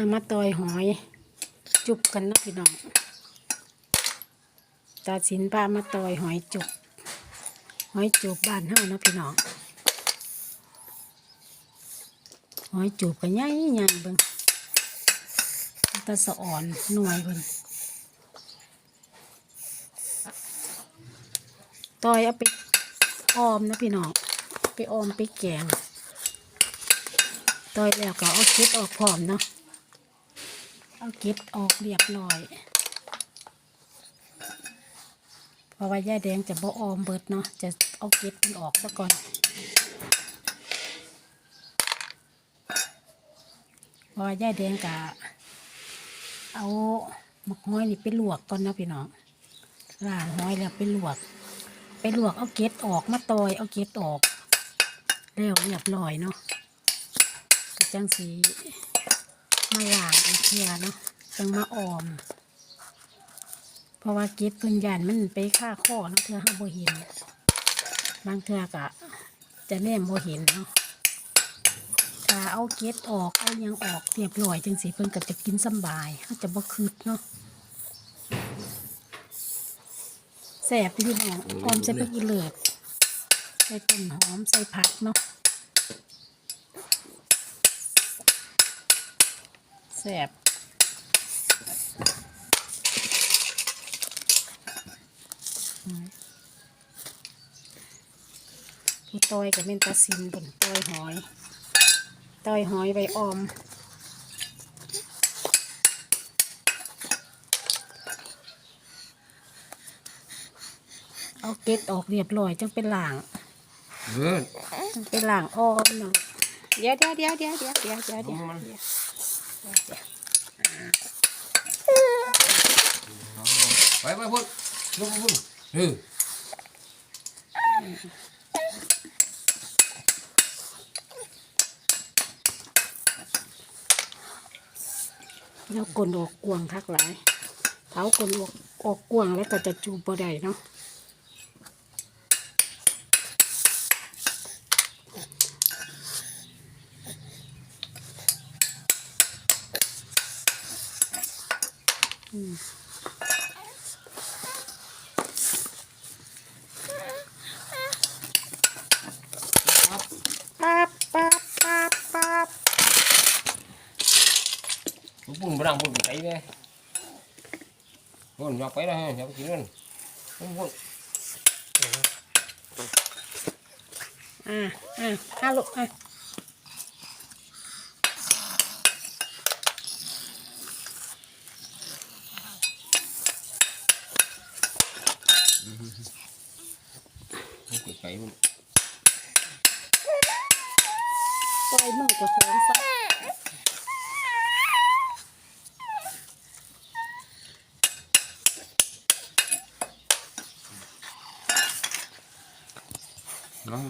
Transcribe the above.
เอามาตอยหอย จุบกันนะพี่น้องตาสินพามาตอยหอยจุบหอยจูบบ้านเฮานะพี่น้องหอยจูบกันใหญ่ใหญ่เบิ่งตาสะอ่อนหน่วยเบิ่งตอยเอาไปออมนะพี่น้องไปออมไปแกงตอยแล้วก็เอาเก็ดออกพร้อมเนาะ เอาเก็ดออกเรียบร้อย เพราะว่าย่าแดงจะบ่ออมเบิดเนาะ จะเอาเก็ดมันออกซะก่อนเพราะว่าย่าแดงกะเอาหมกห้อยนี่ไปลวกก่อนนะพี่น้องล้างห้อยแล้วไปลวก ไปลวกเอาเก็ดออกมาตอยเอาเก็ดออกแล้วเรียบร้อยเนาะจังสี มาล้างอีกเทียเนาะจังมาออม เพราะว่าเก็ดเพิ่นยานมันไปฆ่าข้อนาะเทือห้าบ่เห็น บางเทือกะจะแนมบ่เห็นเนาะถ้าเอาเก็ดออกเอายังออกเรียบร้อยจังสีเพิ่นก็จะกินสบายเขาจะบ่คืดเนาะแสบพี่น้องออมใส่ผักอีเลิศใส่ต้นหอมใส่ผักเนาะ แสบผู้ต้อยกับเมนตาซินบนต้อยหอย ต้อยหอยใบออมเอาเกล็ดออกเรียบร้อยจังเป็นหล่างเออจังเป็นหล่างออมเนาะเดี๋ยวเดี๋ยวเดี๋ยวเดี๋ยวเดี๋ยวเดี๋ยวเดี๋ยว ไปไปพุ่นลงพุ่นเออแล้วกลนออกกวางทักหลายเท้ากลนออกออกกวางแล้วก็จะจูบบ่ได้เนาะ Ừ. Bắp, bắp, bắp, bắp. Bụng bữa nào cái đấy. Bụng nhóc cái đó, nhọc chín luôn. Bụng bụng. À, à, alo, à. ไก่มันปล่อยมือกับของซะน้อง